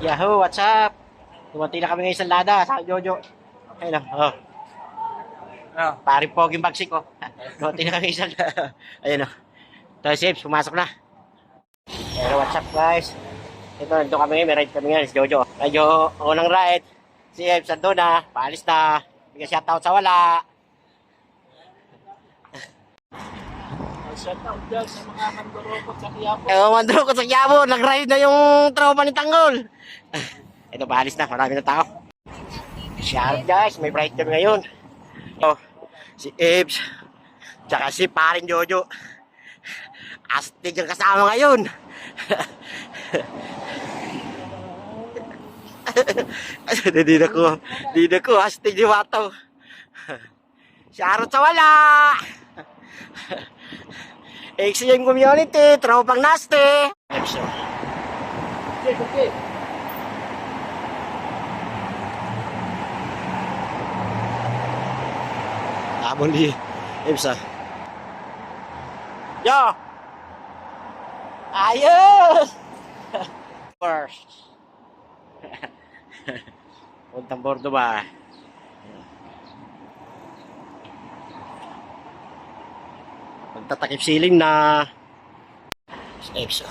Yahoo, what's up? Dumating na kami ngayon sa Lada, sa Jojo. Ayun o, oh. Ah, Paring poging bagsik ko. Dumating na kami sa Lada. Ayun o. Ito si Ips, pumasok na. Pero what's up guys? Ito, nandito kami, may ride kami ngayon, si Jojo. Medyo unang ride. Si Ips, nandun na, paalis na. Bigyan shoutout sa wala. Shout out dyan sa mga mandurokot sa Quiapo. Eh, mandro ko sa Quiapo, nag-ride na yung tropa ni Tanggol. Ito, paalis na, marami na tao. Shout guys, may ride kami ngayon. Oh, si Ibs, tsaka si paring Jojo. Astig ang kasama ngayon. Hindi na ko, hindi na ko, astig ni Wato. Shoutout sa wala! XCM community, tropang nasty. Episode. Okay, okay. Habol ni Ipsa. Yo! Ayos! First. Puntang bordo ba? Magtatakip siling na Ipsa.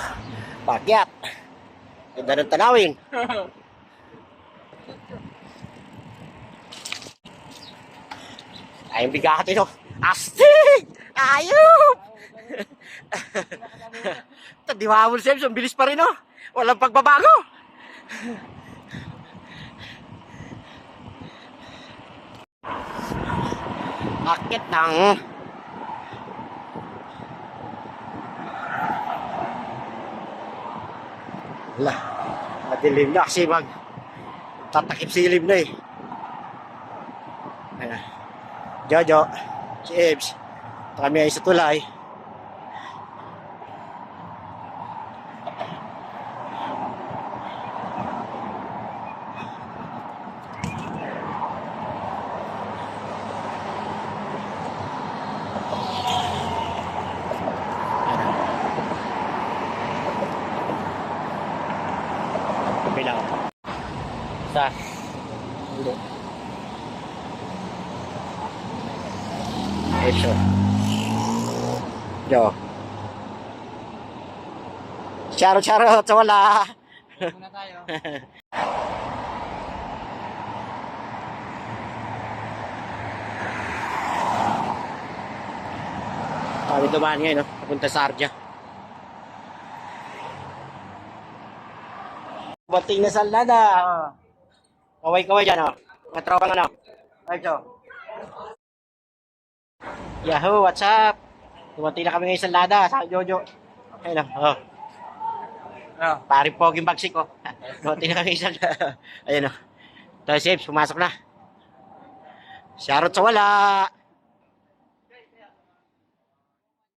Pagyat. Ganda ng tanawin. Ay, bigat ito. Astig! Ayop! Ito, di si Epson. Bilis pa rin, oh. Walang pagbabago. Akit ng... Wala. Madilim na kasi mag... Tatakip silim na eh. Ayan. Jojo, si Ebs, kami ay sa tulay. Kabilang. Sa. Hindi. Eso. Yo. Charo charo sa wala. Muna tayo. Kami dumaan ngayon, no? Papunta sa Arja. Bating na sa lada. Kaway-kaway dyan, oh. Mga tropang ano. Ay, so. Yahoo, what's up? Dumating na kami ngayon sa Lada, sa Jojo. Ayun oh. Ah, Paring poging bagsik ko. Dumating na kami sa Lada. Ayun oh. Ips, pumasok na. Shoutout sa wala.